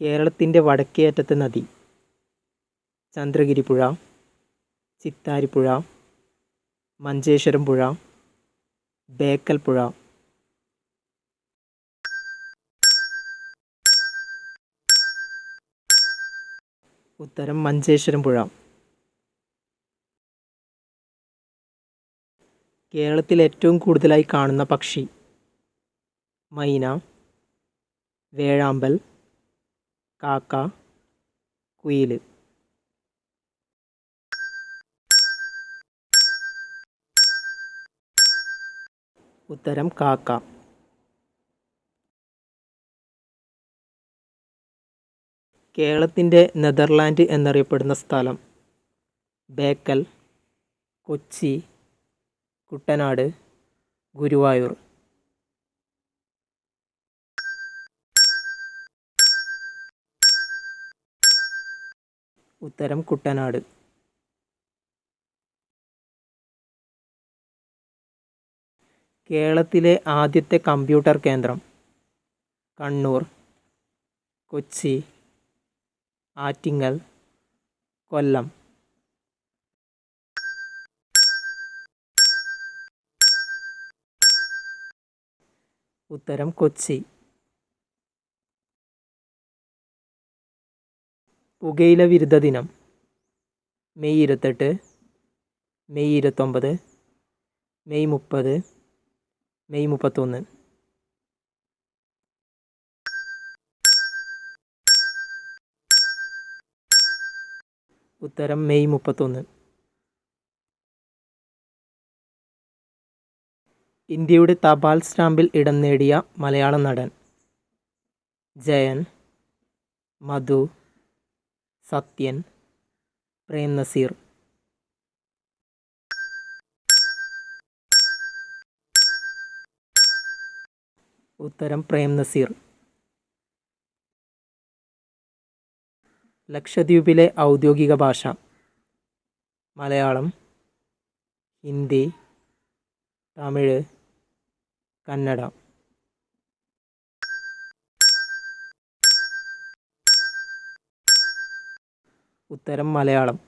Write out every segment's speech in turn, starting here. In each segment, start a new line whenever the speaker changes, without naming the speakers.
കേരളത്തിന്റെ വടക്കേയറ്റത്തെ നദി. ചന്ദ്രഗിരി പുഴ ചിത്താരി പുഴ മഞ്ചേശ്വരം പുഴ ബേക്കൽ പുഴ ഉത്തരം മഞ്ചേശ്വരം പുഴ കേരളത്തിൽ ഏറ്റവും കൂടുതലായി കാണുന്ന പക്ഷി മൈന വേഴാമ്പൽ കാക്ക കുയിൽ ഉത്തരം കാക്ക. കേരളത്തിന്റെ നെതർലാൻഡ് എന്നറിയപ്പെടുന്ന സ്ഥലം ബേക്കൽ കൊച്ചി കുട്ടനാട് ഗുരുവായൂർ. ഉത്തരം കുട്ടനാട്. കേരളത്തിലെ ആദ്യത്തെ കമ്പ്യൂട്ടർ കേന്ദ്രം കണ്ണൂർ കൊച്ചി ആറ്റിങ്ങൽ കൊല്ലം. ഉത്തരം കൊച്ചി. പുകയില വിരുദ്ധ ദിനം. മെയ് ഇരുപത്തെട്ട് മെയ് ഇരുപത്തൊമ്പത് മെയ് മുപ്പത് മെയ് മുപ്പത്തൊന്ന്. ഉത്തരം മെയ് മുപ്പത്തൊന്ന്. ഇന്ത്യയുടെ തപാൽ സ്റ്റാമ്പിൽ ഇടം നേടിയ മലയാള നടൻ ജയൻ മധു സത്യൻ പ്രേം നസീർ. ഉത്തരം പ്രേം നസീർ. ലക്ഷദ്വീപിലെ ഔദ്യോഗിക ഭാഷ മലയാളം ഹിന്ദി തമിഴ് കന്നഡ. ഉത്തരം മലയാളം.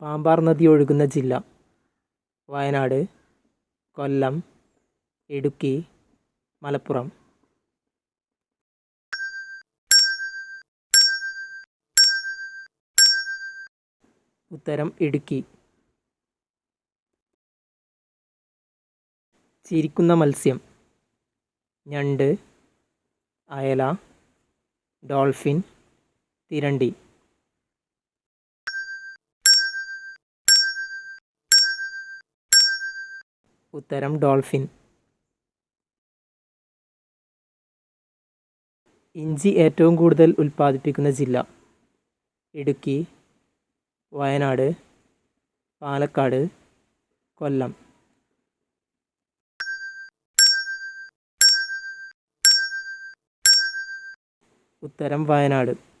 പാമ്പാർ നദി ഒഴുകുന്ന ജില്ല. വയനാട് കൊല്ലം ഇടുക്കി മലപ്പുറം. ഉത്തരം ഇടുക്കി. ചിരിക്കുന്ന മത്സ്യം. ഞണ്ട് അയല ഡോൾഫിൻ തിരണ്ടി. ഉത്തരം ഡോൾഫിൻ. ഇഞ്ചി ഏറ്റവും കൂടുതൽ ഉൽപ്പാദിപ്പിക്കുന്ന ജില്ല? ഇടുക്കി വയനാട് പാലക്കാട് കൊല്ലം. ഉത്തരം വയനാട്.